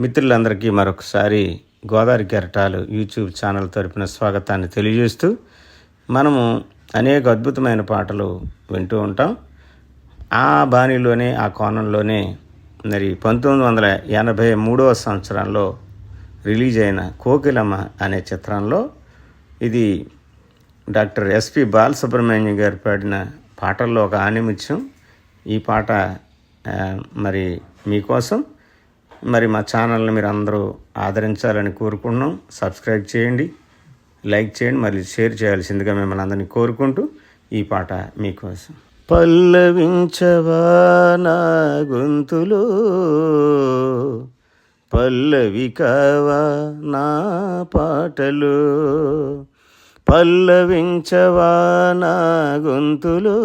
మిత్రులందరికీ మరొకసారి గోదావరి కెరటాలు యూట్యూబ్ ఛానల్ తరపున స్వాగతాన్ని తెలియజేస్తూ మనము అనేక అద్భుతమైన పాటలు వింటూ ఉంటాం. ఆ బాణిలోనే ఆ కోణంలోనే మరి పంతొమ్మిది వందల ఎనభై మూడవ సంవత్సరంలో రిలీజ్ అయిన కోకిలమ్మ అనే చిత్రంలో ఇది డాక్టర్ ఎస్పి బాలసుబ్రహ్మణ్యం గారు పాడిన పాటల్లో ఒక ఆనిమిత్యం. ఈ పాట మరి మీకోసం మరి మా ఛానల్ని మీరు అందరూ ఆదరించాలని కోరుకుంటున్నాం. సబ్స్క్రైబ్ చేయండి లైక్ చేయండి మరియు షేర్ చేయాల్సిందిగా మిమ్మల్ని అందరినీ కోరుకుంటూ ఈ పాట మీకోసం. పల్లవించవా నా గొంతులో? పల్లవి కావా నా పాటలు? పల్లవించవా నా గొంతులో?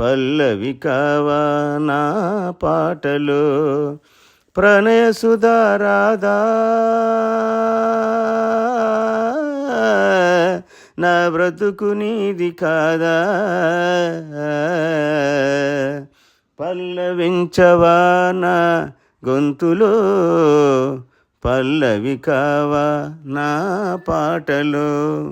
పల్లవి కావా నా పాటలు. ప్రణయ సుధారాధా నా బ్రతుకు నీది కాదా. పల్లవించవా నా గొంతులో. పల్లవి కావా నా పాటలో.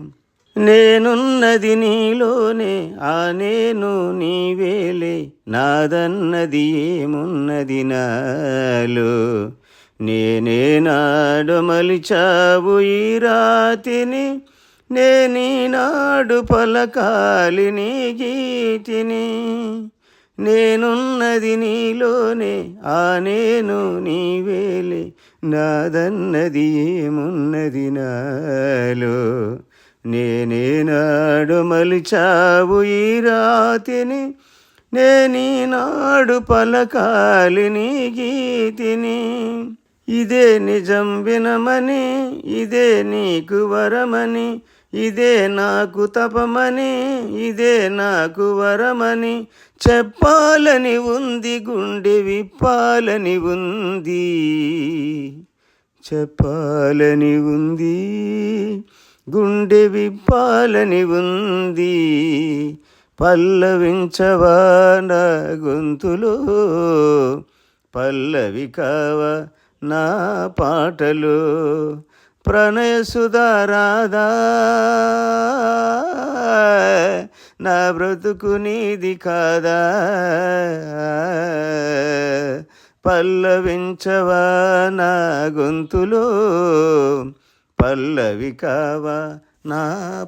నేనున్నది నీలోనే ఆ నేను నీవేలే నాదన్నది ఏమున్నది నాలో? నేనే నాడు మలిచావు ఈ రాతిని నేనీనాడు పలకాలి నీ గీతిని. నేనున్నది నీలోనే ఆ నేను నీవేలే నాదన్నది ఏమున్నది నాలో? నేనేనాడు మలిచావు ఈ రాతిని నేనీనాడు పలకాలి నీ గీతిని. ఇదే నిజం వినమని ఇదే నీకు వరమని ఇదే నాకు తపమని ఇదే నాకు వరమని చెప్పాలని ఉంది గుండె విప్పాలని ఉంది. చెప్పాలని ఉంది. గుండె విప్పాలని ఉంది. పల్లవించవా నా గొంతులో? పల్లవి కావ నా పాటలు. ప్రణయ సుధారాధా నా బ్రతుకు నీది కాదా? పల్లవించవా నా గొంతులో? పల్లవి కావా నా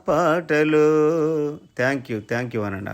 పాటలు. థ్యాంక్ యూ థ్యాంక్ యూ అనండి.